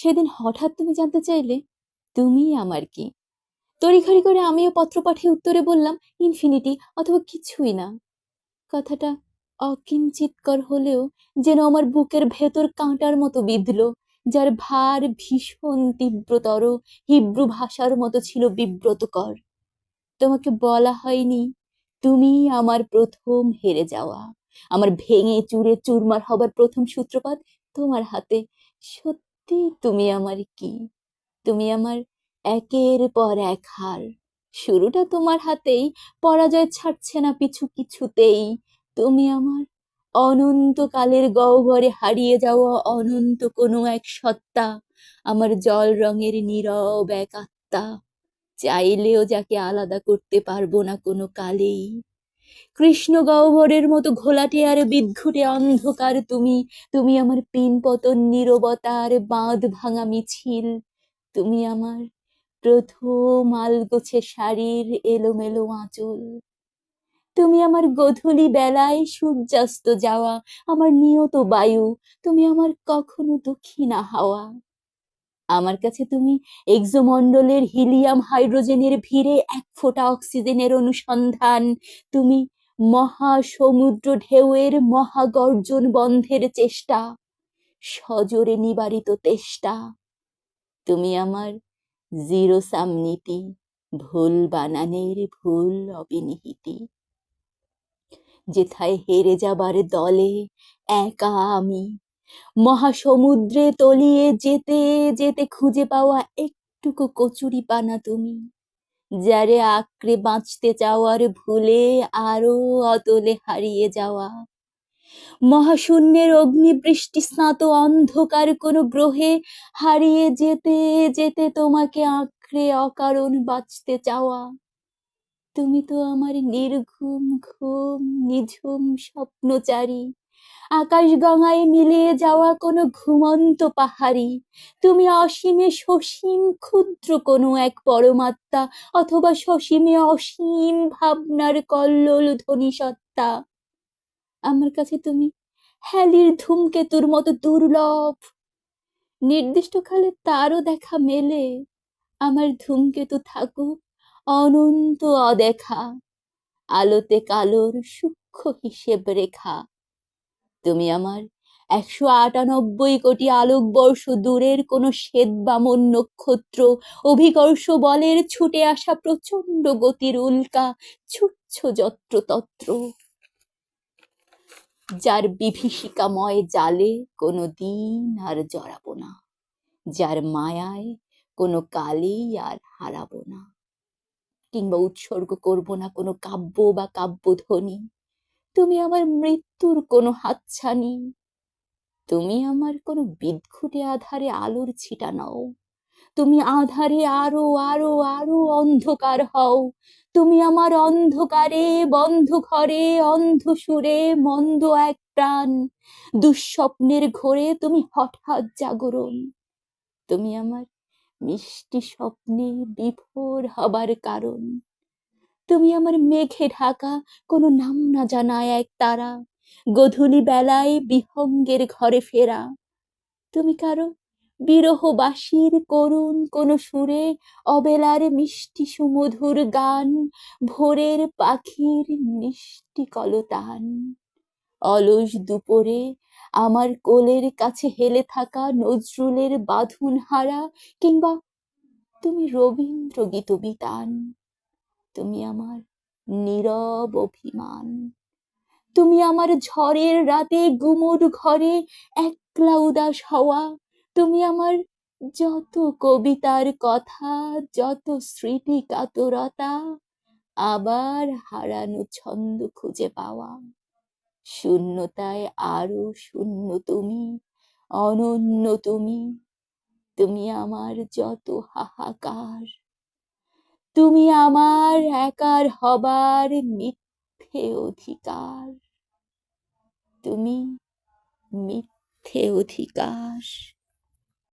সেদিন হঠাৎ তুমি জানতে চাইলে তুমি আমার কি? তড়িঘড়ি করে আমিও পত্র পাঠিয়ে উত্তরে বললাম, ইনফিনিটি অথবা কিছুই না। কথাটা অকিঞ্চিতকর হলেও যেন আমার বুকের ভেতর কাঁটার মতো বিঁধল, যার ভার ভীষণ তীব্রতর, হিব্রু ভাষার মতো ছিল বিব্রতকর। তোমাকে বলা হয়নি তুমি আমার প্রথম হেরে যাওয়া। আমার ভেঙে চুরে চুরমার হবার প্রথম সূত্রপাত তোমার হাতে। সত্যি তুমি আমার কি? তুমি আমার একের পর এক হার। শুরুটা তোমার হাতেই, পরাজয় ছাড়ছে না পিছু কিছুতেই তুমি আমার অনন্তকালের গহ্বরে হারিয়ে যাওয়া অনন্ত কোনো এক সত্তা, আমার জল রঙের নীরব এক আত্মা। চাইলেও যাকে আলাদা করতে পারব না কোনো কালেই। কৃষ্ণ গহ্বরের মতো ঘোলাটে আর বিদ্ঘুটে অন্ধকার তুমি তুমি আমার পিন পতন নীরবতার বাঁধ ভাঙা মিছিল, তুমি আমার প্রথম আলগোছে শাড়ির এলোমেলো আঁচল, তুমি আমার গধূলি বেলায় সূর্যাস্ত যাওয়া, আমার নিয়ত বায়ু, তুমি আমার কখনো দুঃখী না হাওয়া। আমার কাছে তুমি এক্সোমন্ডলের হিলিয়াম হাইড্রোজেনের ভিড়ে এক ফোঁটা অক্সিজেনের অনুসন্ধান। তুমি মহাসমুদ্র ঢেউয়ের মহাগর্জন বন্ধের চেষ্টা, সজোরে নিবারিত তেষ্টা। তুমি আমার জিরো সামনীতি ভুল বানানের ভুল অবিনিহিতি। যেথায় হেরে যাবার দলে একা আমি মহাসমুদ্রে তলিয়ে যেতে যেতে খুঁজে পাওয়া একটুকু কচুরি পানা তুমি, যারে আঁকড়ে বাঁচতে চাওয়ার ভুলে আরও অতলে হারিয়ে যাওয়া। মহাশূন্যের অগ্নিবৃষ্টি স্নাত অন্ধকার কোনো গ্রহে, হারিয়ে যেতে যেতে তোমাকে আঁকড়ে অকারণ বাঁচতে চাওয়া। তুমি তো আমার নির্ঘুম, ঘুম, নিঝুম স্বপ্নচারী আকাশ গঙ্গায় মিলিয়ে যাওয়া কোনো ঘুমন্ত পাহাড়ি, তুমি অসীমে সসীম ক্ষুদ্র কোনো এক পরমাত্মা অথবা সসীমে অসীম ভাবনার কল্লোল ধ্বনি সত্তা আমার কাছে তুমি হ্যালির ধূমকেতুর মতো দুর্লভ। নির্দিষ্ট কালে তারও দেখা মেলে, আমার ধূমকেতু থাকুক অনন্ত অদেখা, আলোতে কালোর সূক্ষ্ম হিসেব রেখা। তুমি আমার একশো আটানব্বই কোটি আলোকবর্ষ দূরের কোন শ্বেত বামন নক্ষত্র, অভিকর্ষ বলের ছুটে আসা প্রচণ্ড গতির উল্কা, ছুটছ যত্র তত্র যার বিভীষিকাময় জালে কোনো দিন আর জড়াবো না, যার মায়ায় কোনো কালেই আর হারাবো না। কিংবা উৎসর্গ করব না কোনো কাব্য বা কাব্যধ্বনি তুমি আমার মৃত্যুর কোনো হাতছানি। তুমি আমার কোনো বিদঘুটে আধারে আলোর ছিটা নাও। তুমি আধারে আরও আরও আরও অন্ধকার হও। তুমি আমার অন্ধকারে বন্ধ ঘরে অন্ধ সুরে মন্দ এক প্রাণ। দুঃস্বপ্নের ঘোরে তুমি হঠাৎ জাগরণ। তুমি আমার মিষ্টি স্বপ্নে বিভোর হবার কারণ। তুমি আমার মেঘে ঢাকা, কোনো নাম না জানা এক তারা। গধূলি বেলায় বিহঙ্গের ঘরে ফেরা। তুমি কারও বিরহবাসীর করুণ, কোন সুরে অবেলার মিষ্টি সুমধুর গান, ভোরের পাখির মিষ্টি কলতান। অলস দুপুরে আমার কোলের কাছে হেলে থাকা নজরুলের বাঁধুন হারা কিংবা তুমি রবীন্দ্র গীত বিতান। তুমি আমার নীরব অভিমান। তুমি আমার ঝড়ের রাতে গুমুর ঘরে একলা উদাস হওয়া। তুমি আমার যত কবিতার কথা, যত স্মৃতি কাতরতা, আবার হারানো ছন্দ খুঁজে পাওয়া। শূন্যতায় আরও শূন্য তুমি, অনন্য তুমি। তুমি আমার যত হাহাকার তুমি আমার একার হবার মিথ্যে অধিকার। তুমি মিথ্যে অধিকার।